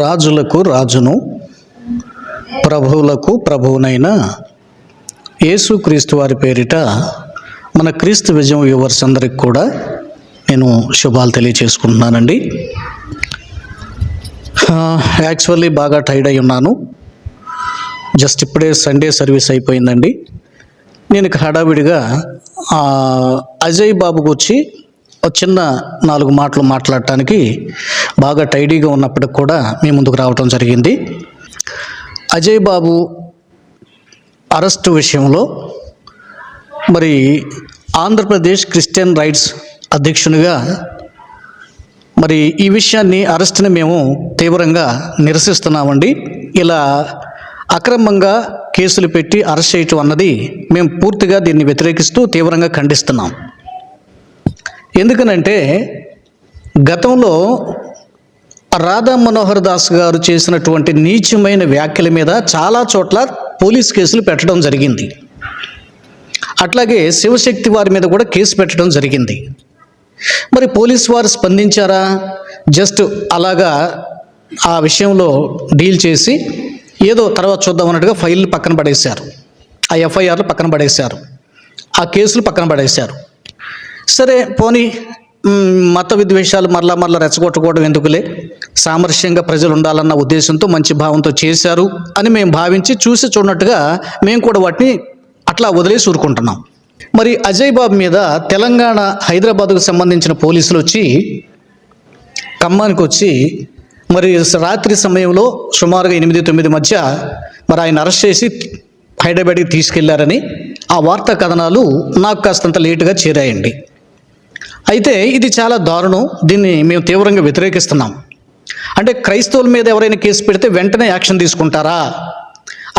రాజులకు రాజును ప్రభువులకు ప్రభువునైన యేసుక్రీస్తు వారి పేరిట మన క్రీస్తు విజయం వ్యూవర్స్ అందరికి కూడా నేను శుభాలు తెలియచేసుకుంటున్నానండి. యాక్చువల్లీ బాగా టైర్డ్ అయి ఉన్నాను. జస్ట్ ఇప్పుడే సండే సర్వీస్ అయిపోయిందండి. నేను హడావిడిగా అజయ్ బాబు గురించి చిన్న నాలుగు మాటలు మాట్లాడటానికి బాగా టైడీగా ఉన్నప్పటికి కూడా మీ ముందుకు రావటం జరిగింది. అజయ్ బాబు అరెస్టు విషయంలో మరి ఆంధ్రప్రదేశ్ క్రిస్టియన్ రైట్స్ అధ్యక్షునిగా మరి ఈ విషయాన్ని అరెస్ట్ని మేము తీవ్రంగా నిరసిస్తున్నామండి. ఇలా అక్రమంగా కేసులు పెట్టి అరెస్ట్ చేయటం అన్నది మేము పూర్తిగా దీన్ని వ్యతిరేకిస్తూ తీవ్రంగా ఖండిస్తున్నాం. ఎందుకనంటే గతంలో రాధా మనోహర్ దాస్ గారు చేసినటువంటి నీచమైన వ్యాఖ్యల మీద చాలా చోట్ల పోలీస్ కేసులు పెట్టడం జరిగింది. అట్లాగే శివశక్తి వారి మీద కూడా కేసు పెట్టడం జరిగింది. మరి పోలీస్ వారు స్పందించారా? జస్ట్ అలాగా ఆ విషయంలో డీల్ చేసి ఏదో తర్వాత చూద్దాం అన్నట్టుగా ఫైల్ పక్కన పడేశారు. ఆ ఎఫ్ఐఆర్లు పక్కన పడేశారు. ఆ కేసులు పక్కన పడేశారు. సరే పోనీ మత విద్వేషాలు మరలా మరలా రెచ్చగొట్టుకోవడం ఎందుకులే? సామరస్యంగా ప్రజలు ఉండాలన్న ఉద్దేశంతో మంచి భావంతో చేశారు అని మేము భావించి చూసి చూడనట్టుగా మేము కూడా వాటిని అట్లా వదిలేసి ఊరుకుంటున్నాం. మరి అజయ్ బాబు మీద తెలంగాణ హైదరాబాద్కు సంబంధించిన పోలీసులు వచ్చి ఖమ్మానికి వచ్చి మరి రాత్రి సమయంలో సుమారుగా ఎనిమిది తొమ్మిది మధ్య మరి ఆయన అరెస్ట్ చేసి హైదరాబాద్కి తీసుకెళ్ళారని ఆ వార్తా కథనాలు నాకు కాస్తంత లేటుగా చేరాయండి. అయితే ఇది చాలా దారుణం. దీన్ని మేము తీవ్రంగా వ్యతిరేకిస్తున్నాం. అంటే క్రైస్తవుల మీద ఎవరైనా కేసు పెడితే వెంటనే యాక్షన్ తీసుకుంటారా?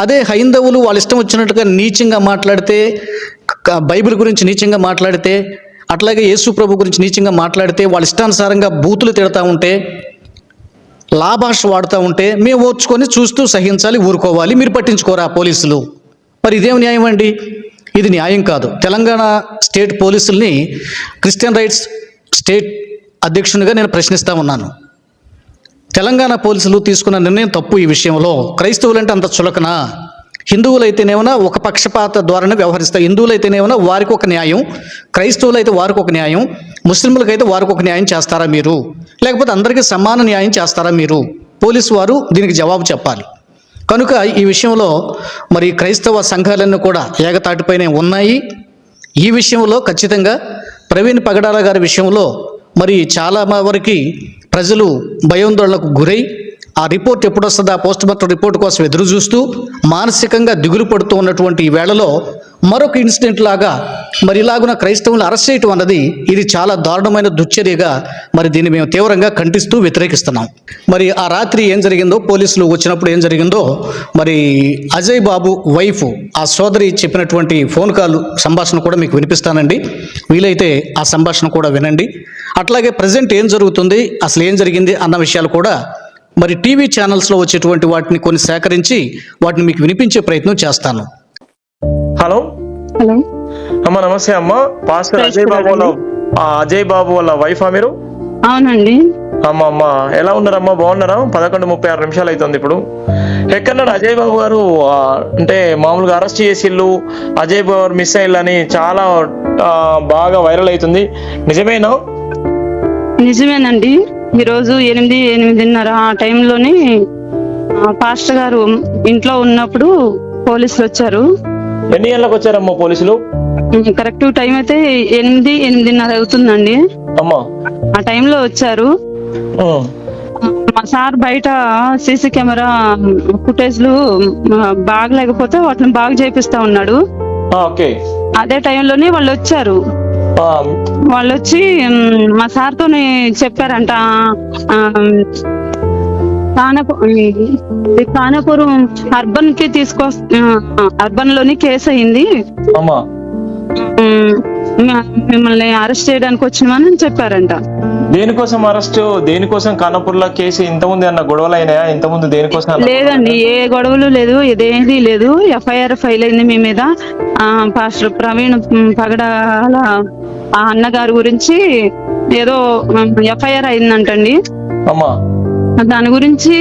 అదే హైందవులు వాళ్ళ ఇష్టం వచ్చినట్టుగా నీచంగా మాట్లాడితే బైబిల్ గురించి నీచంగా మాట్లాడితే అట్లాగే యేసు ప్రభు గురించి నీచంగా మాట్లాడితే వాళ్ళ ఇష్టానుసారంగా బూతులు తిడతా ఉంటే లాభాష వాడుతూ ఉంటే మేము ఓర్చుకొని చూస్తూ సహించాలి ఊరుకోవాలి మీరు పట్టించుకోరా పోలీసులు? మరి ఇదేం న్యాయం అండి? ఇది న్యాయం కాదు. తెలంగాణ స్టేట్ పోలీసుల్ని క్రిస్టియన్ రైట్స్ స్టేట్ అధ్యక్షునిగా నేను ప్రశ్నిస్తా ఉన్నాను. తెలంగాణ పోలీసులు తీసుకున్న నిర్ణయం తప్పు ఈ విషయంలో. క్రైస్తవులంటే అంత చులకనా? హిందువులైతేనేమన్నా ఒక పక్షపాత ద్వారానే వ్యవహరిస్తారు హిందువులైతేనేమన్నా వారికి ఒక న్యాయం క్రైస్తవులైతే వారికి ఒక న్యాయం ముస్లింలకైతే వారికి ఒక న్యాయం చేస్తారా మీరు? లేకపోతే అందరికీ సమాన న్యాయం చేస్తారా మీరు? పోలీసు వారు దీనికి జవాబు చెప్పాలి. కనుక ఈ విషయంలో మరి క్రైస్తవ సంఘాలన్నీ కూడా ఏకతాటిపైనే ఉన్నాయి. ఈ విషయంలో ఖచ్చితంగా ప్రవీణ్ పగడాల గారి విషయంలో మరి చాలా వరకు ప్రజలు భయాందోళనకు గురై ఆ రిపోర్ట్ ఎప్పుడు వస్తుందో ఆ పోస్ట్ మార్టం రిపోర్ట్ కోసం ఎదురు చూస్తూ మానసికంగా దిగులు పడుతూ ఉన్నటువంటి ఈ వేళలో మరొక ఇన్సిడెంట్ లాగా మరి ఇలాగున క్రైస్తవులను అరెస్ట్ చేయటం అన్నది ఇది చాలా దారుణమైన దుశ్చర్యగా మరి దీన్ని మేము తీవ్రంగా ఖండిస్తూ వ్యతిరేకిస్తున్నాం. మరి ఆ రాత్రి ఏం జరిగిందో పోలీసులు వచ్చినప్పుడు ఏం జరిగిందో మరి అజయ్ బాబు వైఫ్ ఆ సోదరి చెప్పినటువంటి ఫోన్ కాల్ సంభాషణ కూడా మీకు వినిపిస్తానండి. వీలైతే ఆ సంభాషణ కూడా వినండి. అట్లాగే ప్రజెంట్ ఏం జరుగుతుంది అసలు ఏం జరిగింది అన్న విషయాలు కూడా మరి టీవీ ఛానల్స్లో వచ్చేటువంటి వాటిని కొన్ని సేకరించి వాటిని మీకు వినిపించే ప్రయత్నం చేస్తాను. హలో? హలో. అమ్మ నమస్తే అమ్మ. పాస్టర్ అజయ్ బాబు వాళ్ళ ఆ, అజయ్ బాబు వాళ్ళ వైఫా మీరు? అవునండి. అమ్మ అమ్మ. ఎలా ఉన్నారమ్మా? బాగున్నారా? పదకొండు ముప్పై ఆరు నిమిషాలు అవుతుంది ఇప్పుడు. ఎక్కడన్నాడు అజయ్ బాబు గారు? ఆ, అంటే మామూలుగా అరెస్ట్ చేసిళ్ళు అజయ్ బాబు గారు మిస్ అయ్యాలని చాలా ఆ, బాగా వైరల్ అవుతుంది. నిజమేనా? నిజమేనండి. ఈరోజు ఎనిమిది ఎనిమిదిన్నర ఆ టైంలోనే పాస్టర్ గారు ఇంట్లో ఉన్నప్పుడు పోలీసులు వచ్చారు. ఎన్ని గంటలకు వచ్చారమ్మా పోలీసులు? కరెక్ట్ టైం అయితే ఎనిమిది ఎనిమిదిన్నర అవుతుందండి. అమ్మా. ఆ టైంలో వచ్చారు. మా సార్ బయట సీసీ కెమెరా ఫుటేజ్లు బాగలేకపోతే వాటిని బాగు చేపిస్తా ఉన్నాడు. అదే టైంలోనే వాళ్ళు వచ్చారు. వాళ్ళు వచ్చి మ్, సార్తో చెప్పారంట కానపురం అర్బన్కి తీసుకొ అర్బన్లోని కేసు అయింది. మిమ్మల్ని అరెస్ట్ చేయడానికి వచ్చినామని చెప్పారంట. దేనికోసం అరెస్ట్? దేనికోసం కానపూర్లో కేసు? ఇంతకుముందు అన్న గొడవలు అయినాయా ఇంతకుముందు దేనికోసం లేదండి ఏ గొడవలు లేదు ఇదేది లేదు. ఎఫ్ఐఆర్ ఫైల్ అయింది మీ మీద. పాస్టర్ ప్రవీణ్ పగడాల ఆ అన్నగారి గురించి ఏదో ఎఫ్ఐఆర్ అయిందంటండి. అమ్మా. దాని గురించి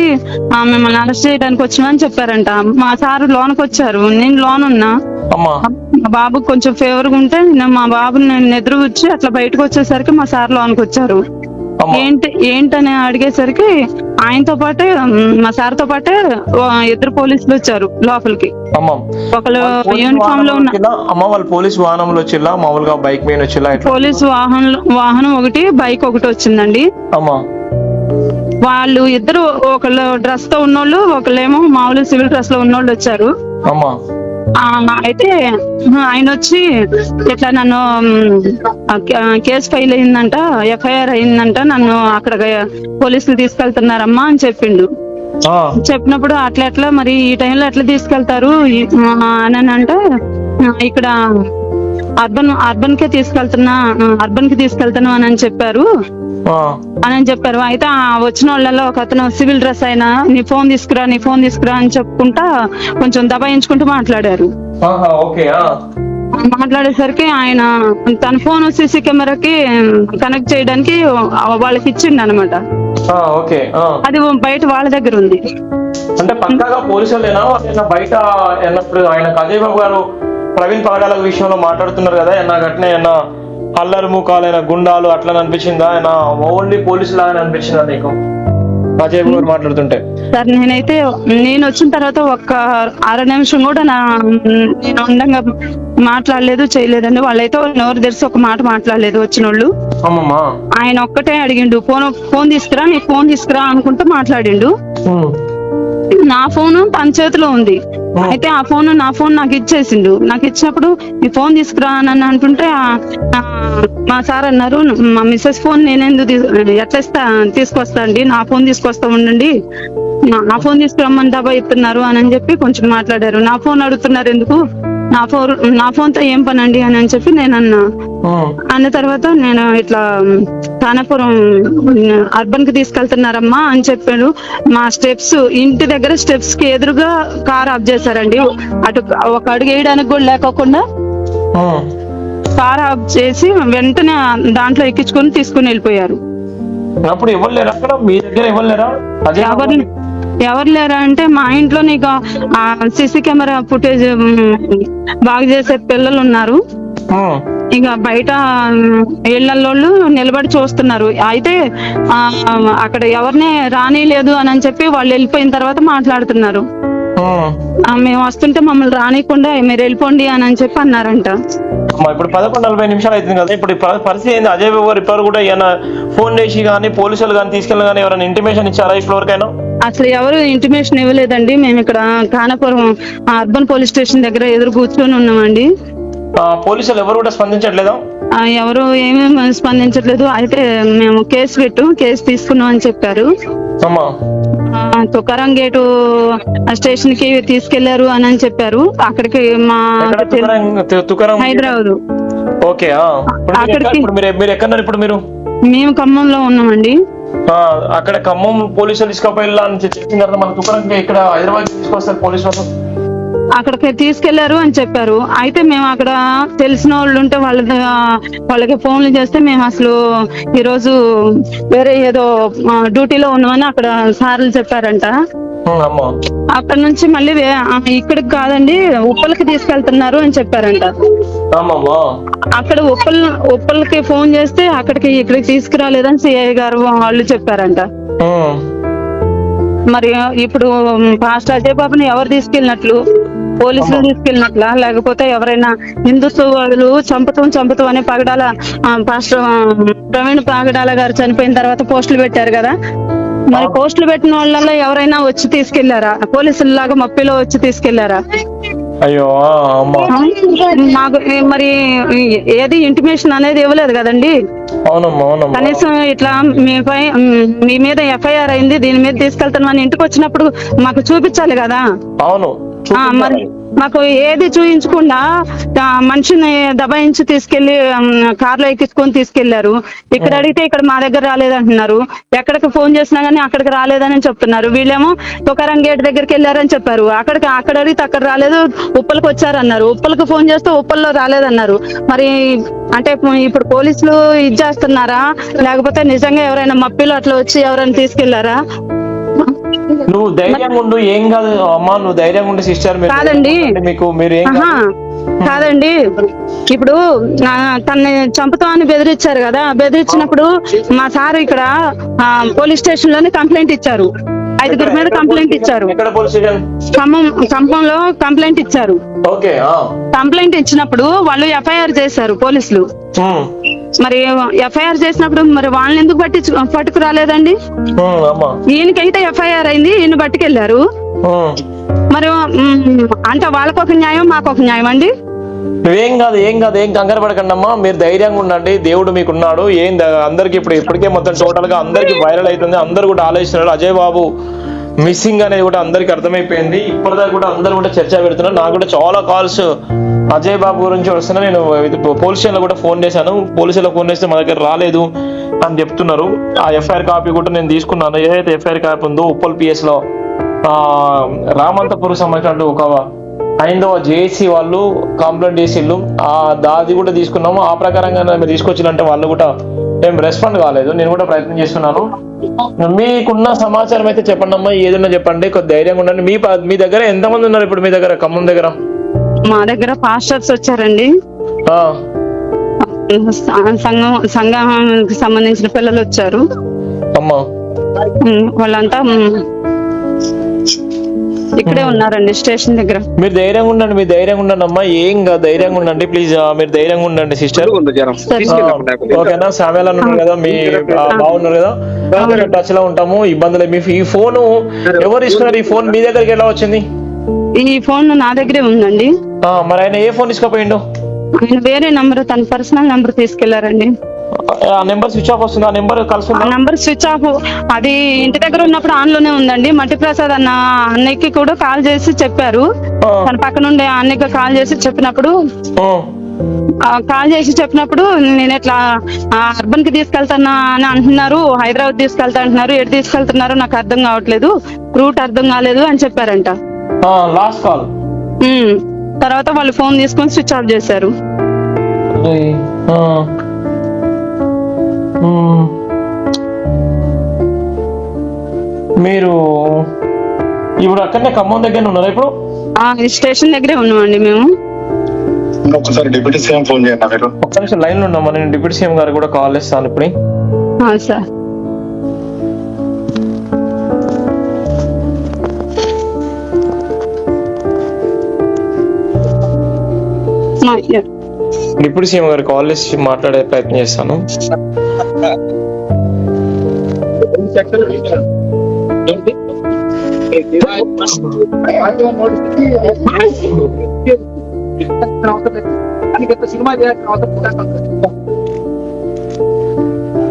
మిమ్మల్ని అరెస్ట్ చేయడానికి వచ్చినామని చెప్పారంట. మా సారు లోనికి వచ్చారు. నేను లోన్ ఉన్నా. బాబుకి కొంచెం ఫేవర్గా ఉంటే నేను మా బాబుని నేను నిద్ర వచ్చి అట్లా బయటకు వచ్చేసరికి మా సార్ లోనికి వచ్చారు. ఏంటి ఏంటని అడిగేసరికి ఆయనతో పాటే మా సార్తో పాటే ఇద్దరు పోలీసులు వచ్చారు లోపలికి. ఒకళ్ళు యూనిఫామ్లో ఉన్న? అమ్మ వాళ్ళు పోలీస్ వాహనంలో వచ్చిల్లా మామూలుగా బైక్ మీద పోలీస్ వాహనం వాహనం ఒకటి బైక్ ఒకటి వచ్చిందండి. అమ్మా. వాళ్ళు ఇద్దరు ఒకళ్ళు డ్రెస్తో ఉన్నోళ్ళు ఒకళ్ళేమో మామూలు సివిల్ డ్రెస్లో ఉన్నోళ్ళు వచ్చారు. అమ్మా. అయితే ఆయన వచ్చి ఇట్లా నన్ను కేసు ఫైల్ అయిందంట ఎఫ్ఐఆర్ అయిందంట నన్ను అక్కడ పోలీసులు తీసుకెళ్తున్నారమ్మా అని చెప్పిండు. చెప్పినప్పుడు అట్లా ఎట్లా మరి ఈ టైంలో ఎట్లా తీసుకెళ్తారు? అని అంటే ఇక్కడ అర్బన్ అర్బన్ కే తీసుకెళ్తున్నా అర్బన్కి తీసుకెళ్తాను అని అని చెప్పారు. అని అని చెప్పారు. అయితే వచ్చిన వాళ్ళలో ఒక అతను సివిల్ డ్రెస్ అయినా నీ ఫోన్ తీసుకురా నీ ఫోన్ తీసుకురా అని చెప్పుకుంటా కొంచెం దబాయించుకుంటూ మాట్లాడారు. మాట్లాడేసరికి ఆయన తన ఫోన్ సీసీ కెమెరాకి కనెక్ట్ చేయడానికి వాళ్ళకి ఇచ్చిండు అనమాట. అది బయట వాళ్ళ దగ్గర ఉంది. అంటే పక్కాగా పోలీసులేనా ఏమైనా బయట ఆయన అజయ్ బాబు గారు ప్రవీణ్ పగడాల విషయంలో మాట్లాడుతున్నారు కదా ఏమన్నా గట్నే ఏమన్నా అల్లరి ముఖాలైన గుండాలు అట్లా అనిపించిందా? ఏమన్నా ఓన్లీ పోలీసు లాగా అనిపించిందా నీకు? అజయ్ గారు మాట్లాడుతుంటే. సార్ నేనైతే నేను వచ్చిన తర్వాత ఒక్క అర నిమిషం కూడా నా నేను ఉండగా మాట్లాడలేదు చేయలేదండి. వాళ్ళైతే నోరు తెరిచి ఒక మాట మాట్లాడలేదు వచ్చిన వాళ్ళు ఆయన ఒక్కటే అడిగిండు ఫోన్ ఫోన్ తీసుకురా నీ ఫోన్ తీసుకురా అనుకుంటూ మాట్లాడిండు. నా ఫోన్ తన చేతిలో ఉంది. అయితే ఆ ఫోన్ నా ఫోన్ నాకు ఇచ్చేసిండు. నాకు ఇచ్చినప్పుడు మీ ఫోన్ తీసుకురా అని అంటుంటే మా సార్ అన్నారు మా మిస్సెస్ ఫోన్ నేనెందుకు తీ- ఎట్లా ఇస్తా తీసుకొస్తా అండి నా ఫోన్ తీసుకొస్తా ఉండండి. నా- ఫోన్ తీసుకురమ్మని డబ్బా ఇస్తున్నారు అని చెప్పి కొంచెం మాట్లాడారు. నా ఫోన్ అడుగుతున్నారు ఎందుకు? నా ఫోన్ నా ఫోన్తో ఏం పని అండి అని అని చెప్పి నేను అన్నా అన్న తర్వాత నేను ఇట్లా తానాపురం అర్బన్కి తీసుకెళ్తున్నారమ్మా అని చెప్పాడు. మా స్టెప్స్ ఇంటి దగ్గర స్టెప్స్కి ఎదురుగా కార్ ఆఫ్ చేశారండి. అటు ఒక అడుగు వేయడానికి కూడా లేకోకుండా. కార్ ఆఫ్ చేసి వెంటనే బాంట్లో ఎక్కించుకొని తీసుకుని వెళ్ళిపోయారు. అప్పుడు మీ దగ్గర ఎవరు లేరా అంటే మా ఇంట్లో నీకు సీసీ కెమెరా ఫుటేజ్ బాగా చేసే పిల్లలు ఉన్నారు. ఇక బయట ఇళ్ళలోళ్ళు నిలబడి చూస్తున్నారు. అయితే అక్కడ ఎవరిని రానిలేదు అని అని చెప్పి వాళ్ళు వెళ్ళిపోయిన తర్వాత మాట్లాడుతున్నారు. మేము వస్తుంటే మమ్మల్ని రానికుండా మీరు వెళ్ళిపోండి అని అని చెప్పి అన్నారంట. ఇప్పుడు పదకొండు నలభై నిమిషాలు అవుతుంది కదా. ఇప్పుడు పరిస్థితి ఏంది? అజయ్ బాబు గారు కూడా ఏమైనా ఫోన్ చేసి కానీ పోలీసులు కానీ తీసుకెళ్ళి కానీ ఎవరైనా ఇంటిమేషన్ ఇచ్చారా ఇప్పటివరకైనా అసలు ఎవరు ఇంటిమేషన్ ఇవ్వలేదండి. మేము ఇక్కడ కానపురం అర్బన్ పోలీస్ స్టేషన్ దగ్గర ఎదురు కూర్చొని ఉన్నామండి. పోలీసులు ఎవరు కూడా స్పందించట్లేదా? ఎవరు ఏమేమి స్పందించట్లేదు. అయితే మేము కేసు పెట్టు కేసు తీసుకున్నాం అని చెప్పారు. తుకారం గేటు స్టేషన్కి తీసుకెళ్ళారు అని అని చెప్పారు. అక్కడికి మా హైదరాబాద్. ఓకే ఆ. ఇప్పుడు మీరు ఎక్కడ- అక్కడికి- ఇప్పుడు మీరు? మేము ఖమ్మంలో ఉన్నామండి. అక్కడ ఖమ్మం పోలీసులు తీసుకుపోయిల్లా అని చెప్పిన తర్వాత మన తుకరం ఇక్కడ హైదరాబాద్ తీసుకొస్తారు పోలీసు వాళ్ళు. అక్కడికి తీసుకెళ్ళారు అని చెప్పారు. అయితే మేము అక్కడ తెలిసిన వాళ్ళు ఉంటే వాళ్ళ వాళ్ళకి ఫోన్లు చేస్తే మేము అసలు ఈరోజు వేరే ఏదో డ్యూటీలో ఉన్నామని అక్కడ సార్లు చెప్పారంట. అక్కడ నుంచి మళ్ళీ ఇక్కడికి కాదండి ఉప్పలకి తీసుకెళ్తున్నారు అని చెప్పారంట. అక్కడ ఉప్పల్ ఉప్పల్కి ఫోన్ చేస్తే అక్కడికి ఇక్కడికి తీసుకురాలేదని సిఐ గారు వాళ్ళు చెప్పారంట. మరి ఇప్పుడు పాస్ట్ అజయ్ బాబుని ఎవరు తీసుకెళ్ళినట్లు? పోలీసులు తీసుకెళ్ళినట్లా? లేకపోతే ఎవరైనా హిందుత్వవాదులు చంపుతాం చంపుతాం అనే పగడాల పాస్టర్ ప్రవీణ్ పగడాల గారు చనిపోయిన తర్వాత పోస్టులు పెట్టారు కదా? మరి పోస్టులు పెట్టిన వాళ్ళలో ఎవరైనా వచ్చి తీసుకెళ్ళారా? పోలీసుల లాగా మప్పిలో వచ్చి తీసుకెళ్ళారా? అయ్యో మాకు మరి ఏది ఇంటిమేషన్ అనేది ఇవ్వలేదు కదండి? కనీసం ఇట్లా మీపై మ్, మీ మీద ఎఫ్ఐఆర్ అయింది దీని మీద తీసుకెళ్తామని ఇంటికి వచ్చినప్పుడు మాకు చూపించాలి కదా? అవును మరి మాకు ఏది చూయించకుండా మనిషిని దబాయించి తీసుకెళ్ళి కార్లో ఎక్కించుకొని తీసుకెళ్ళారు. ఇక్కడ అడిగితే ఇక్కడ మా దగ్గర రాలేదంటున్నారు. ఎక్కడికి ఫోన్ చేసినా గానీ అక్కడికి రాలేదని చెప్తున్నారు. వీళ్ళేమో తుకారం గేట్ దగ్గరికి వెళ్ళారని చెప్పారు. అక్కడికి అక్కడ అడిగితే అక్కడ రాలేదు ఉప్పలకి వచ్చారన్నారు. ఉప్పలకి ఫోన్ చేస్తే ఉప్పల్లో రాలేదన్నారు. మరి అంటే ఇప్పుడు పోలీసులు ఇది చేస్తున్నారా? లేకపోతే నిజంగా ఎవరైనా మప్పిలో అట్లా వచ్చి ఎవరైనా తీసుకెళ్ళారా? నువ్వు ధైర్యంగా ఉండు ఏం కాదు అమ్మా నువ్వు ధైర్యంగా ఉండి సిస్టర్ కాదండి. మీకు మీరు ఏం. కాదండి ఇప్పుడు తనని చంపుతామని బెదిరించారు కదా బెదిరించినప్పుడు మా సార్ ఇక్కడ పోలీస్ స్టేషన్లోనే కంప్లైంట్ ఇచ్చారు ఐదుగురి మీద కంప్లైంట్ ఇచ్చారు ఖమ్మం ఖమ్మంలో కంప్లైంట్ ఇచ్చారు. కంప్లైంట్ ఇచ్చినప్పుడు వాళ్ళు ఎఫ్ఐఆర్ చేశారు పోలీసులు. మరి ఎఫ్ఐఆర్ చేసినప్పుడు మరి వాళ్ళని ఎందుకు పట్టించు పట్టుకు రాలేదండి ఈయనకైతే ఎఫ్ఐఆర్ అయింది ఈయన పట్టుకెళ్ళారు. మరి అంటే వాళ్ళకొక ఒక న్యాయం మాకు ఒక న్యాయం అండి? నువ్వేం కాదు ఏం కాదు ఏం కంగారు పడకండి అమ్మా. మీరు ధైర్యంగా ఉండండి దేవుడు మీకున్నాడు. ఏం అందరికి ఇప్పుడు ఇప్పటికే మొత్తం టోటల్గా అందరికి వైరల్ అవుతుంది. అందరు కూడా ఆలోచిస్తున్నారు. అజయ్ బాబు మిస్సింగ్ అనేది కూడా అందరికి అర్థమైపోయింది. ఇప్పటిదాకా కూడా అందరు కూడా చర్చ పెడుతున్నారు. నాకు కూడా చాలా కాల్స్ అజయ్ బాబు గురించి వస్తున్నా నేను ఇది పోలీస్ కూడా ఫోన్ చేశాను. పోలీసులో ఫోన్ చేస్తే మా దగ్గర రాలేదు అని చెప్తున్నారు. ఆ ఎఫ్ఐఆర్ కాపీ కూడా నేను తీసుకున్నాను. ఏదైతే ఎఫ్ఐఆర్ కాపీ ఉందో ఉప్పల్ పిఎస్లో ఆ రామంతపూర్ సంబంధించినట్టు ఒక ఐదవ జేఏసీ వాళ్ళు కంప్లైంట్ చేసిళ్ళు ఆ దాది కూడా తీసుకున్నాము. ఆ ప్రకారంగా మేము తీసుకొచ్చినంటే వాళ్ళు కూడా ఏం రెస్పాండ్ కాలేదు. నేను కూడా ప్రయత్నం చేస్తున్నాను. మీకున్న సమాచారం అయితే చెప్పండి అమ్మా ఏదన్నా చెప్పండి. కొద్ది ధైర్యంగా ఉండండి. మీ మీ దగ్గర ఎంతమంది ఉన్నారు ఇప్పుడు మీ దగ్గర? ఖమ్మం దగ్గర? మా దగ్గర పాస్టర్స్ వచ్చారండి. సంఘం సంఘానికి సంబంధించిన పిల్లలు వచ్చారు. వాళ్ళంతా ఇక్కడే ఉన్నారండి స్టేషన్ దగ్గర. మీరు ధైర్యంగా ఉండండి మీరు ధైర్యంగా ఉండండి అమ్మా. ఏం కాదు ధైర్యంగా ఉండండి ప్లీజ్ మీరు ధైర్యంగా ఉండండి సిస్టర్. ఓకేనా సామ్యాలు ఉన్నారు కదా మీ బాగున్నారు కదా. టచ్లో ఉంటాము ఇబ్బందులు. మీ ఈ ఫోన్ ఎవరు ఇస్తున్నారు ఈ ఫోన్? మీ దగ్గరికి ఎలా వచ్చింది? ఈ ఫోన్ నా దగ్గరే ఉందండి. ఆ, మరి ఆయన ఏ ఫోన్ తీసుకుపోయిండు? ఆయన వేరే నంబర్ తన పర్సనల్ నంబర్ తీసుకెళ్ళారండి. ఆ నెంబర్ స్విచ్ ఆఫ్ వస్తుంది? ఆ నెంబర్ ఆ కలుస్తుందా నంబర్ స్విచ్ ఆఫ్ అది ఇంటి దగ్గర ఉన్నప్పుడు ఆన్లోనే ఉందండి. మట్టి ప్రసాద్ అన్న అన్నయ్యకి కూడా కాల్ చేసి చెప్పారు. ఆ, తన పక్కన ఉండే అన్నయ్యకి కాల్ చేసి చెప్పినప్పుడు ఆ, ఆ, కాల్ చేసి చెప్పినప్పుడు నేను ఇట్లా అర్బన్కి తీసుకెళ్తానా అని అంటున్నారు. హైదరాబాద్ తీసుకెళ్తా అంటున్నారు. ఎటు తీసుకెళ్తున్నారు నాకు అర్థం కావట్లేదు. రూట్ అర్థం కాలేదు అని చెప్పారంట. Last call. తర్వాత వాళ్ళు ఫోన్ తీసుకొని స్విచ్ ఆఫ్ చేశారు. మీరు ఇప్పుడు అక్కడనే ఖమ్మం దగ్గర ఉన్నారా ఇప్పుడు? స్టేషన్ దగ్గరే ఉన్నామండి మేము. ఒకసారి డిప్యూటీ సీఎం ఫోన్ చేయండి మీరు ఒక్క నిమిషం లైన్లో ఉన్నామా? నేను డిప్యూటీ సీఎం గారు కూడా కాల్ చేస్తాను ఇప్పుడు. ఆ, సార్. డిప్యూటీ సీఎం గారు కాల్ చేసి మాట్లాడే ప్రయత్నం చేస్తాను.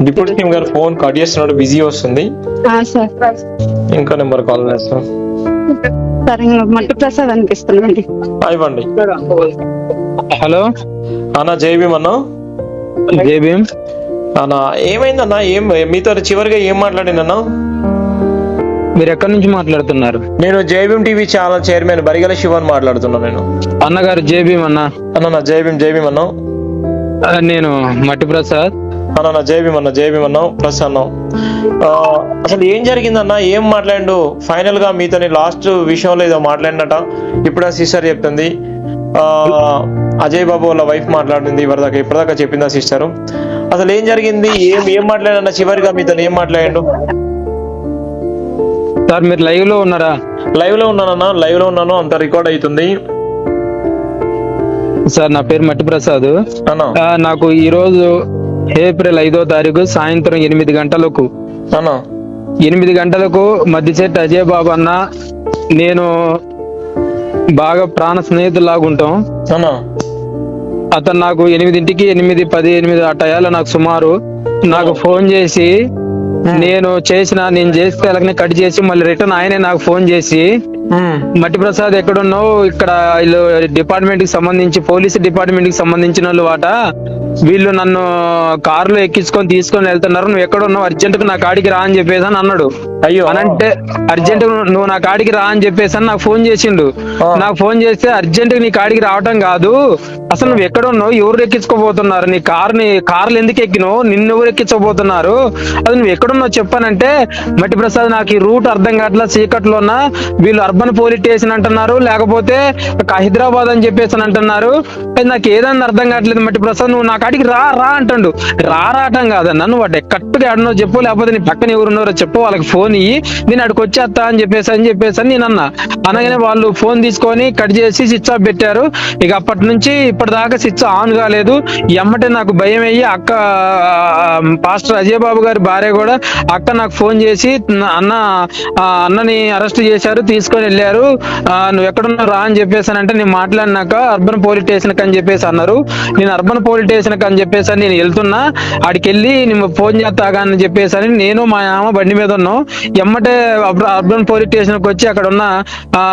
డిప్యూటీ సీఎం గారు ఫోన్ కట్ చేస్తున్నాడు బిజీ వస్తుంది. ఇంకో నెంబర్ కాల్ చేస్తాం సార్ మట్టు ప్రసాద్ అనిపిస్తుందండి ఆ, ఇవ్వండి. హలో? అన్న జైబీమ్ అన్న. జై భీమ్. అన్న ఏమైందన్న? ఏం మీతో చివరిగా ఏం మాట్లాడినన్నా మీరు ఎక్కడి నుంచి మాట్లాడుతున్నారు? నేను Jai Bhim TV channel chairman Barigala Sivan మాట్లాడుతున్నా నేను. అన్నగారు జై భీమ్ అన్న. అన్న నా జైబీమ్ జైబీమ్ అన్నావు. ఆ, నేను మట్టి ప్రసాద్. అన్న నా జైబీమ్ అన్న ప్లస్ అన్నావు ఆ, అసలు ఏం జరిగిందన్న? ఏం మాట్లాడిండు? ఫైనల్గా మీతోని లాస్ట్ విషయంలో ఏదో మాట్లాడినట. ఇప్పుడు సిస్టర్ చెప్తుంది. అజయ్ బాబు వాళ్ళ వైఫ్ మాట్లాడింది ఇప్పటిదాకా ఇప్పటిదాకా చెప్పిందా సిస్టర్? అసలు ఏం జరిగింది? ఏం ఏం మాట్లాడన్న చివరిగా మీతో ఏం మాట్లాడిండు? సార్ మీరు లైవ్లో ఉన్నారా? లైవ్లో ఉన్నానన్న లైవ్లో ఉన్నాను అంత రికార్డ్ అవుతుంది సార్ నా పేరు మట్టి ప్రసాద్ అన్న. ఆ, నాకు ఈ రోజు ఏప్రిల్ ఐదో తారీఖు సాయంత్రం ఎనిమిది గంటలకు. అన్న. ఎనిమిది గంటలకు మధ్యచెట్టు అజయ్ బాబు అన్న నేను బాగా ప్రాణ స్నేహితులాగా ఉంటాం అతను నాకు ఎనిమిదింటికి ఎనిమిది పది ఎనిమిది ఆ టయాల నాకు సుమారు నాకు ఫోన్ చేసి నేను చేసిన నేను చేస్తే అలాగనే కట్ చేసి మళ్ళీ రిటర్న్ ఆయనే నాకు ఫోన్ చేసి. మట్టి ప్రసాద్ ఎక్కడున్నావు? ఇక్కడ వీళ్ళు డిపార్ట్మెంట్కి సంబంధించి పోలీస్ డిపార్ట్మెంట్కి సంబంధించిన వాళ్ళు వాట. వీళ్ళు నన్ను కారులో ఎక్కించుకొని తీసుకొని వెళ్తున్నారు. నువ్వు ఎక్కడ ఉన్నావు అర్జెంట్ నా కాడికి రా అని చెప్పేసి అని అన్నాడు. అయ్యో. అనంటే అర్జెంట్ నువ్వు నా కాడికి రా అని చెప్పేసి అని నాకు ఫోన్ చేసిండు. నాకు ఫోన్ చేస్తే అర్జెంట్ నీ కాడికి రావటం కాదు. అసలు నువ్వు ఎక్కడ ఉన్నావు ఎవరు ఎక్కించుకోబోతున్నారు? నీ కార్ని కార్లు ఎందుకు ఎక్కినావు? నిన్ను ఎవరు ఎక్కించబోతున్నారు? అది నువ్వు ఎక్కడున్నావు చెప్పానంటే మట్టి ప్రసాద్ నాకు ఈ రూట్ అర్థం కావట్లా చీకట్లో ఉన్న వీళ్ళు అర్బన్ పోలీస్ స్టేషన్ అంటున్నారు. లేకపోతే హైదరాబాద్ అని చెప్పేసి అంటున్నారు. అది నాకు ఏదన్నా అర్థం కావట్లేదు మట్టి ప్రసాద్ నువ్వు నా కాడికి రా రా అంటాడు. రా రావటం కాదన్న. నువ్వు వాటి కరెక్ట్గా ఆడనో చెప్పు. లేకపోతే నీ పక్కన ఎవరున్నారో చెప్పు. వాళ్ళకి ఫోన్ ఇయ్యి నేను అక్కడికి వచ్చేస్తా అని చెప్పేసి అని చెప్పేసి అని నేను అన్నా. అనగానే వాళ్ళు ఫోన్ తీసుకొని కట్ చేసి స్విచ్ ఆఫ్ పెట్టారు. ఇక అప్పటి నుంచి ఇప్పటిదాకా స్విచ్ ఆన్ కాలేదు. ఎమ్మటే నాకు భయం అయ్యి అక్క పాస్టర్ అజయ్ బాబు గారి భార్య కూడా అక్క నాకు ఫోన్ చేసి "నా- అన్న అన్నని అరెస్ట్ చేశారు తీసుకొని వెళ్ళారు. నువ్వు ఎక్కడున్నావు రా అని చెప్పేసి అని అంటే నేను మాట్లాడినాక అర్బన్ పోలీస్ స్టేషన్ అని చెప్పేసి అన్నారు. నేను అర్బన్ పోలీస్ స్టేషన్ అని చెప్పేసి అని నేను వెళ్తున్నా. ఆడికి వెళ్ళి నేను ఫోన్ చేస్తాగా అని చెప్పేసి అని నేను మా ఆమె బండి మీద ఉన్నాం. ఎమ్మటే అర్బన్ పోలీస్ స్టేషన్కి వచ్చి అక్కడ ఉన్న ఆ,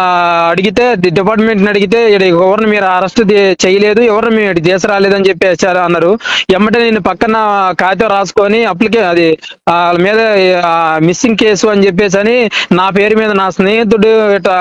అడిగితే డిపార్ట్మెంట్ని అడిగితే ఎవరిని మీరు అరెస్ట్ చేయలేదు ఎవరిని మేము ఇటు చేసి రాలేదని చెప్పేసారు అన్నారు. ఎమ్మటే నేను పక్కన కాగితం రాసుకొని అప్లికే అది వాళ్ళ మీద మిస్సింగ్ కేసు అని చెప్పేసి అని నా పేరు మీద నా స్నేహితుడు ఇట్లా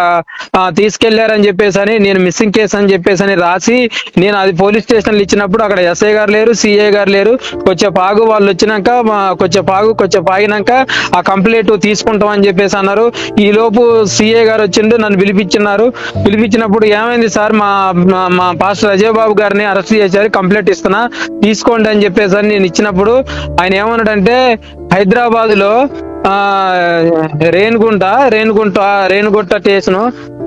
తీసుకెళ్ళారని చెప్పేసి అని నేను మిస్సింగ్ కేసు అని చెప్పేసి అని రాసి నేను అది పోలీస్ స్టేషన్లు ఇచ్చినప్పుడు అక్కడ ఎస్ఐ గారు లేరు సిఐ గారు లేరు. కొంచెం పాగు వాళ్ళు వచ్చినాక మా కొంచెం పాగు కొంచెం పాగినాక ఆ కంప్లైంట్ తీసుకుంటాం అని చెప్పేసి అన్నారు. ఈ లోపు సిఏ గారు వచ్చిండు నన్ను పిలిపించినారు. పిలిపించినప్పుడు ఏమైంది సార్ మా మా- మా పాస్టర్ అజయ్ బాబు గారిని అరెస్ట్ చేశారు కంప్లైంట్ ఇస్తున్నా తీసుకోండి అని చెప్పేసి అని నేను ఇచ్చినప్పుడు ఆయన ఏమన్నాడంటే హైదరాబాద్లో ఆ రేణుగుంట రేణుగుంట రేణుగుంట స్టేషన్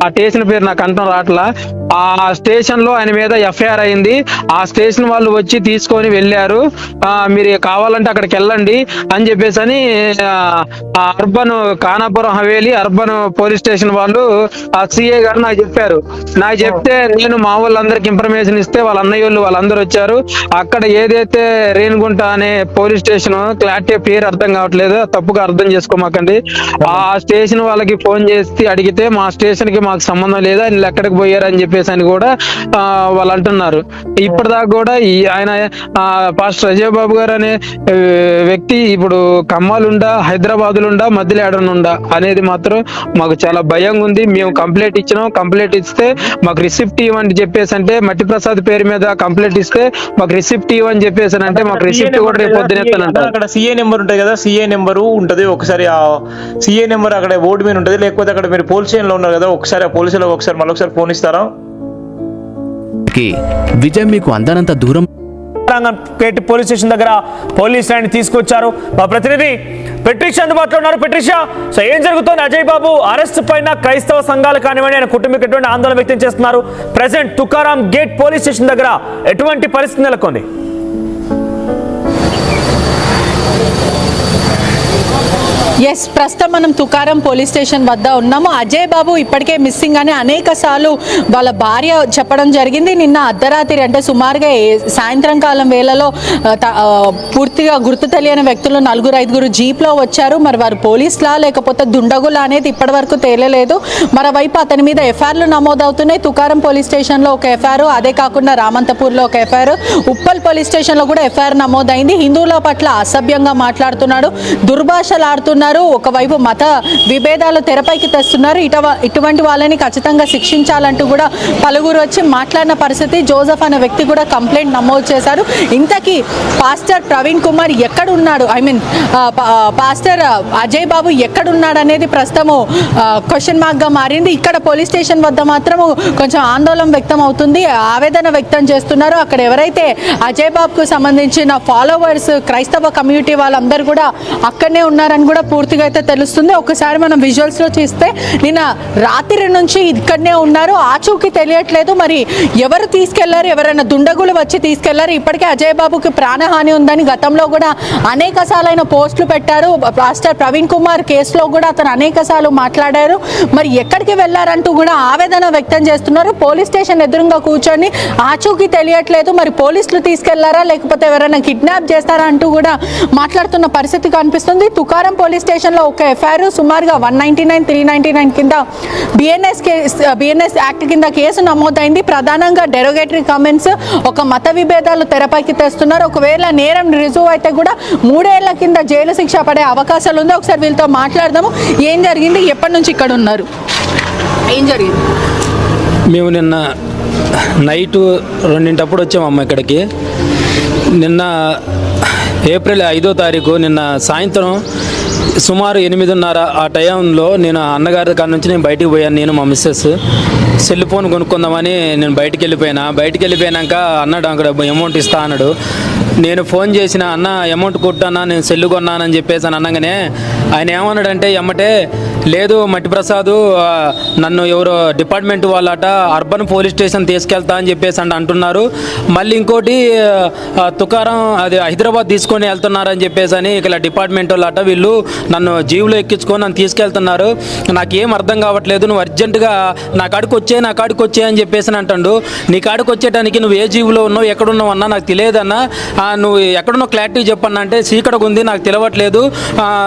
ఆ స్టేషన్ పేరు నాకు అంటం రావట్లా. ఆ స్టేషన్లో ఆయన మీద ఎఫ్ఐఆర్ అయింది. ఆ స్టేషన్ వాళ్ళు వచ్చి తీసుకొని వెళ్ళారు. ఆ, మీరు కావాలంటే అక్కడికి వెళ్ళండి అని చెప్పేసి అని ఆ, urban Kanapuram Haveli urban police station వాళ్ళు ఆ సిఏ గారు నాకు చెప్పారు. నాకు చెప్తే నేను మా వాళ్ళందరికి ఇన్ఫర్మేషన్ ఇస్తే వాళ్ళ అన్నయ్య వాళ్ళు వాళ్ళందరూ వచ్చారు. అక్కడ ఏదైతే రేణుగుంట అనే పోలీస్ స్టేషన్ క్లారిటీ పేరు అర్థం కావట్లేదు. తప్పుగా అర్థం చేసుకోమాకండి. ఆ స్టేషన్ వాళ్ళకి ఫోన్ చేసి అడిగితే మా స్టేషన్కి మాకు సంబంధం లేదు ఆయన ఎక్కడికి పోయారు అని చెప్పేసి అని కూడా వాళ్ళు అంటున్నారు. ఇప్పటిదాకా కూడా ఈ ఆయన పాస్టర్ అజయ్ బాబు గారు అనే వ్యక్తి ఇప్పుడు ఖమ్మాలుండా హైదరాబాదులుండా మధ్యలో ఏడనుండా అనేది మాత్రం మాకు చాలా భయంగా ఉంది మేము కంప్లైంట్ ఇచ్చినాం. కంప్లైంట్ ఇస్తే మాకు రిసిప్ట్ ఇవ్వని చెప్పేసి అంటే మట్టి ప్రసాద్ పేరు మీద కంప్లైంట్ ఇస్తే మాకు రిసిప్ట్ ఇవ్వని చెప్పేసి అంటే మాకు రిసిప్ట్ కూడా రేపు పొద్దున అక్కడ సిఏ నెంబర్ ఉంటుంది కదా సిఏ నెంబరు ఉంటది. ఒకసారి ఆ సిఏ నెంబర్ అక్కడ బోర్డు మీద ఉంటుంది. లేకపోతే అక్కడ మీరు పోలీస్ స్టేషన్లో ఉన్నారు కదా ఒకసారి ఆ పోలీసులకు ఒకసారి మళ్ళీ ఒకసారి ఫోన్ ఇస్తారా? కి విజయ్ మీకు అందనంత దూరం పేట పోలీస్ స్టేషన్ దగ్గర పోలీస్ లైన్ తీసుకొచ్చారు. మా ప్రతినిధి పెట్రిషా అందుబాటులో ఉన్నారు. పెట్రిషా సో ఏం జరుగుతోంది? అజయ్ బాబు అరెస్ట్ పైన క్రైస్తవ సంఘాలు కానివ్వండి ఆయన కుటుంబీకి ఎటువంటి ఆందోళన వ్యక్తం చేస్తున్నారు. Present Tukaram gate police station దగ్గర ఎటువంటి పరిస్థితి నెలకొంది? ఎస్ ప్రస్తుతం మనం తుకారం పోలీస్ స్టేషన్ వద్ద ఉన్నాము. అజయ్ బాబు ఇప్పటికే మిస్సింగ్ అని అనేక సార్లు వాళ్ళ భార్య చెప్పడం జరిగింది. నిన్న అర్ధరాత్రి అంటే సుమారుగా సాయంత్రం కాలం వేళలో త- పూర్తిగా గుర్తు తెలియని వ్యక్తులు నలుగురు ఐదుగురు జీప్లో వచ్చారు. మరి వారు పోలీసులా లేకపోతే దుండగులా అనేది ఇప్పటివరకు తేలలేదు. మరోవైపు అతని మీద ఎఫ్ఐఆర్లు నమోదవుతున్నాయి. తుకారం పోలీస్ స్టేషన్లో ఒక ఎఫ్ఐఆర్ అదే కాకుండా రామంతపూర్లో ఒక ఎఫ్ఐఆర్. ఉప్పల్ పోలీస్ స్టేషన్లో కూడా ఎఫ్ఐఆర్ నమోదైంది. హిందువుల పట్ల అసభ్యంగా మాట్లాడుతున్నాడు. దుర్భాషలాడుతున్న ఆడుతున్నారు ఒకవైపు మత విభేదాలు తెరపైకి తెస్తున్నారు. ఇటవ ఇటువంటి వాళ్ళని ఖచ్చితంగా శిక్షించాలంటూ కూడా పలువురు వచ్చి మాట్లాడిన పరిస్థితి జోసఫ్ అనే వ్యక్తి కూడా కంప్లైంట్ నమోదు చేశారు. ఇంతకీ పాస్టర్ ప్రవీణ్ కుమార్ ఎక్కడ ఉన్నాడు I mean pastor Ajay Babu ఎక్కడున్నాడు అనేది ప్రస్తుతము క్వశ్చన్ మార్క్గా మారింది. ఇక్కడ పోలీస్ స్టేషన్ వద్ద మాత్రము కొంచెం ఆందోళన వ్యక్తం అవుతుంది. ఆవేదన వ్యక్తం చేస్తున్నారు. అక్కడ ఎవరైతే అజయ్ బాబుకు సంబంధించిన ఫాలోవర్స్ క్రైస్తవ కమ్యూనిటీ వాళ్ళందరూ కూడా అక్కడనే ఉన్నారని కూడా పూర్తిగా అయితే తెలుస్తుంది. ఒకసారి మనం విజువల్స్లో చూస్తే నిన్న రాత్రి నుంచి ఇక్కడనే ఉన్నారు. ఆచూకీ తెలియట్లేదు. మరి ఎవరు తీసుకెళ్ళారు? ఎవరైనా దుండగులు వచ్చి తీసుకెళ్ళారు? ఇప్పటికే అజయ్ బాబుకి ప్రాణహాని ఉందని గతంలో కూడా అనేక సార్లైన పోస్టులు పెట్టారు. పాస్టర్ ప్రవీణ్ కుమార్ కేసులో కూడా అతను అనేక సార్లు మాట్లాడారు. మరి ఎక్కడికి వెళ్ళారంటూ కూడా ఆవేదన వ్యక్తం చేస్తున్నారు. పోలీస్ స్టేషన్ ఎదురుగా కూర్చొని ఆచూకీ తెలియట్లేదు. మరి పోలీసులు తీసుకెళ్ళారా? లేకపోతే ఎవరైనా కిడ్నాప్ చేస్తారా అంటూ కూడా మాట్లాడుతున్న పరిస్థితి కనిపిస్తుంది. తుకారం పోలీస్ స్టేషన్లో ఒక ఎఫ్ఐఆర్ సుమారుగా one ninety nine three ninety nine కింద బిఎన్ఎస్ కేస్ బిఎన్ఎస్ యాక్ట్ కింద కేసు నమోదైంది. ప్రధానంగా డెరోగేటరీ కామెంట్స్ ఒక మత విభేదాలు తెరపైకి తెస్తున్నారు. ఒకవేళ నేరం రుజువు అయితే కూడా మూడేళ్ళ కింద జైలు శిక్ష పడే అవకాశాలు ఉంది. ఒకసారి వీళ్ళతో మాట్లాడదాము. ఏం జరిగింది? ఎప్పటి నుంచి ఇక్కడ ఉన్నారు? ఏం జరిగింది? మేము నిన్న నైటు రెండింటప్పుడు వచ్చామమ్మ ఇక్కడికి. నిన్న ఏప్రిల్ ఐదో తారీఖు నిన్న సాయంత్రం సుమారు ఎనిమిదిన్నర ఆ టైంలో నేను అన్నగారి కాడ నుంచి నేను బయటికి పోయాను నేను మా మిస్సెస్ సెల్ ఫోన్ కొనుక్కుందామని నేను బయటికి వెళ్ళిపోయినా. బయటికి వెళ్ళిపోయాక అన్నాడు అక్కడ అమౌంట్ ఇస్తా అన్నాడు. నేను ఫోన్ చేసిన అన్న అమౌంట్ కొట్టానా నేను సెల్లు కొన్నానని చెప్పేసి అని అనగానే ఆయన ఏమన్నాడంటే ఎమ్మటే లేదు మట్టి ప్రసాద్ నన్ను ఎవరో డిపార్ట్మెంట్ వాళ్ళట అర్బన్ పోలీస్ స్టేషన్ తీసుకెళ్తా అని చెప్పేసి అంటే అంటున్నారు. మళ్ళీ ఇంకోటి తుకారం అది హైదరాబాద్ తీసుకొని వెళ్తున్నారని చెప్పేసి అని ఇక్కడ డిపార్ట్మెంట్ వాళ్ళట వీళ్ళు నన్ను జీవులో ఎక్కించుకొని నన్ను తీసుకెళ్తున్నారు. నాకేం అర్థం కావట్లేదు. నువ్వు అర్జెంటుగా నా కాడికి వచ్చే నా కాడికి వచ్చే అని చెప్పేసి అంటాడు. నీ కాడికి వచ్చేటానికి నువ్వు ఏ జీవులో ఉన్నావు ఎక్కడున్నావు అన్నా నాకు తెలియదన్నా. నువ్వు ఎక్కడున్నావు క్లారిటీ చెప్పన్నా అంటే చీకటిగా ఉంది నాకు తెలియట్లేదు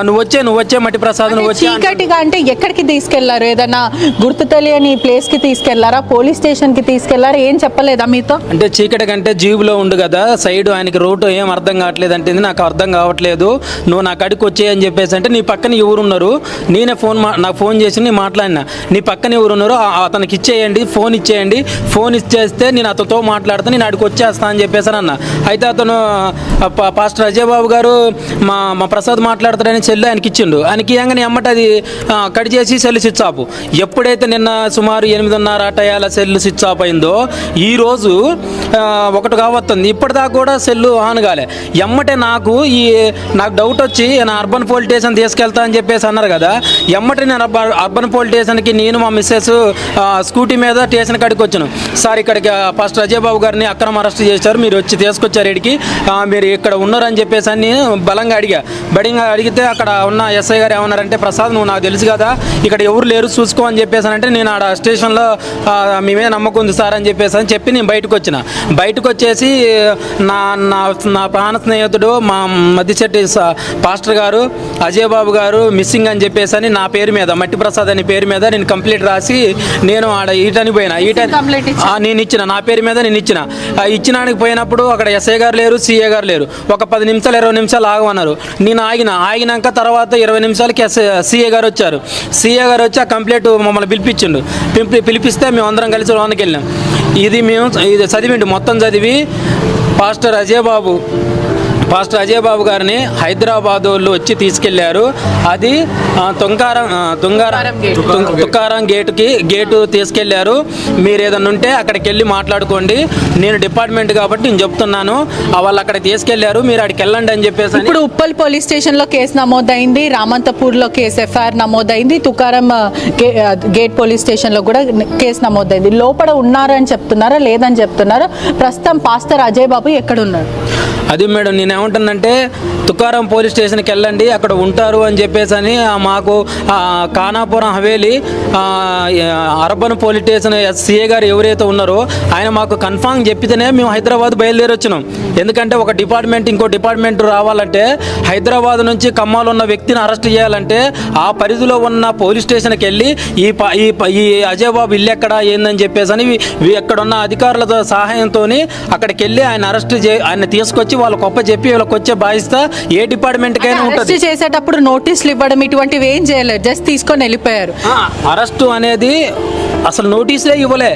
నువ్వు వచ్చే నువ్వు వచ్చే మట్టి ప్రసాద్ నువ్వు వచ్చే. చీకటిగా అంటే ఎక్కడికి తీసుకెళ్ళారు? ఏదైనా గుర్తు తెలియని ప్లేస్కి తీసుకెళ్ళారా? పోలీస్ స్టేషన్కి తీసుకెళ్ళారా? ఏం చెప్పలేదా మీతో? అంటే చీకటి కంటే జీబులో ఉండు కదా సైడ్ ఆయనకి రూట్ ఏం అర్థం కావట్లేదు అంటే నాకు అర్థం కావట్లేదు. నువ్వు నా కాడికి వచ్చేయ్ అని చెప్పేసి అంటే నీ పక్కన ఎవరు ఉన్నారు నేనే ఫోన్ నాకు ఫోన్ చేసి నేను మాట్లాడినా. నీ పక్కన ఎవరున్నారో అతనికి ఇచ్చేయండి ఫోన్ ఇచ్చేయండి. ఫోన్ ఇచ్చేస్తే నేను అతనితో మాట్లాడితే నేను అడిగి వచ్చేస్తా అని చెప్పేసి అన్న. అయితే అతను పాస్టర్ అజయ్ బాబు గారు మా మా ప్రసాద్ మాట్లాడతాడని చెల్లి ఆయనకి ఇచ్చిండు. ఆయనకి ఇవ్వగానే అమ్మట అది కట్ చేసి సెల్ స్విచ్ ఆఫ్ ఎప్పుడైతే నిన్న సుమారు ఎనిమిదిన్నర టయాల సెల్ స్విచ్ ఆఫ్ అయిందో ఈ రోజు ఒకటి కావస్తుంది ఇప్పటిదాకా కూడా సెల్లు ఆన్ కాలే. ఎమ్మటే నాకు ఈ నాకు డౌట్ వచ్చి నా అర్బన్ పోలీస్ స్టేషన్ తీసుకెళ్తా అని చెప్పేసి అన్నారు కదా ఎమ్మటి నేను అర్బన్ పోలీస్ స్టేషన్కి నేను మా మిస్సెస్ స్కూటీ మీద స్టేషన్ కాడికి వచ్చాను. సార్ ఇక్కడికి ఫస్ట్ అజయబాబు గారిని అక్రమ అరెస్ట్ చేశారు మీరు వచ్చి తీసుకొచ్చారు ఇడికి మీరు ఇక్కడ ఉన్నారని చెప్పేసి అని బలంగా అడిగా. బడిగా అడిగితే అక్కడ ఉన్న ఎస్ఐ గారు ఏమన్నారంటే ప్రసాద్ నువ్వు నాకు తెలుసు కదా ఇక్కడ ఎవరు లేరు చూసుకో అని చెప్పేసి అంటే నేను ఆడ స్టేషన్లో మీ మీద నమ్మకం ఉంది సార్ అని చెప్పేసి అని చెప్పి నేను బయటకు వచ్చిన. బయటకు వచ్చేసి నా నా నా ప్రాణ స్నేహితుడు మా మధ్యశెట్టి పాస్టర్ గారు అజయ్ బాబు గారు మిస్సింగ్ అని చెప్పేసి అని నా పేరు మీద మట్టి ప్రసాద్ అని పేరు మీద నేను కంప్లీట్ రాసి నేను ఆడ ఈటని పోయినా. ఆ, నేను ఇచ్చిన. నా పేరు మీద నేను ఇచ్చిన. ఇచ్చినానికి పోయినప్పుడు అక్కడ ఎస్ఐ గారు లేరు సిఏ గారు లేరు. ఒక పది నిమిషాలు ఇరవై నిమిషాలు ఆగమన్నారు. నేను ఆగిన. ఆగినాక తర్వాత ఇరవై నిమిషాలకి సిఏ గారు వచ్చారు. సిఏ గారు వచ్చి ఆ కంప్లైంట్ మమ్మల్ని పిలిపించిండు. పిలిపి పిలిపిస్తే మేము అందరం కలిసి లోనికి వెళ్ళాం ఇది మేము ఇది చదివిండు. మొత్తం చదివి పాస్టర్ అజయ్ బాబు పాస్టర్ అజయ్ బాబు గారిని హైదరాబాద్ వాళ్ళు వచ్చి తీసుకెళ్ళారు. అది ఆ, తుంగారం తుకారం గేటుకి గేటు. తీసుకెళ్ళారు మీరు ఏదన్నా ఉంటే అక్కడికి వెళ్ళి మాట్లాడుకోండి. నేను డిపార్ట్మెంట్ కాబట్టి నేను చెప్తున్నాను. వాళ్ళు అక్కడ తీసుకెళ్ళారు. మీరు అక్కడికి వెళ్ళండి అని చెప్పేసి ఇప్పుడు ఉప్పల్ పోలీస్ స్టేషన్లో కేసు నమోదైంది. రామంతపూర్లో కేసు ఎఫ్ఐఆర్ నమోదైంది. తుకారం గేట్ పోలీస్ స్టేషన్లో కూడా కేసు నమోదైంది. లోపల ఉన్నారని చెప్తున్నారా? లేదని చెప్తున్నారా? ప్రస్తుతం పాస్టర్ అజయ్ బాబు ఎక్కడ ఉన్నారు అది మేడం నేను ఏమంటానంటే తుకారం పోలీస్ స్టేషన్కి వెళ్ళండి అక్కడ ఉంటారు అని చెప్పేసి అని మాకు Kanapuram Haveli urban police station SCA గారు ఎవరైతే ఉన్నారో ఆయన మాకు కన్ఫామ్ చెప్పితేనే మేము హైదరాబాద్ బయలుదేరి వచ్చినాం ఎందుకంటే ఒక డిపార్ట్మెంట్ ఇంకో డిపార్ట్మెంట్ రావాలంటే హైదరాబాద్ నుంచి కమ్మాలో ఉన్న వ్యక్తిని అరెస్ట్ చేయాలంటే ఆ పరిధిలో ఉన్న పోలీస్ స్టేషన్కి వెళ్ళి ఈ ప- ఈ ప- అజయ్ బాబు ఇల్లు ఎక్కడ ఏందని చెప్పేసి అని అక్కడ ఉన్న అధికారుల సహాయంతో అక్కడికి వెళ్ళి ఆయన అరెస్ట్ చే ఆయన తీసుకొచ్చి వాళ్ళ గొప్ప చెప్పి వీళ్ళకి వచ్చే బాధ్యత ఏ డిపార్ట్మెంట్కైనా అరెస్ట్ ఉంటుంది. చేసేటప్పుడు నోటీసులు ఇవ్వడం ఇటువంటివి ఏం చేయలేదు. జస్ట్ తీసుకొని వెళ్ళిపోయారు. అరెస్టు అనేది అసలు నోటీసులే ఇవ్వలే.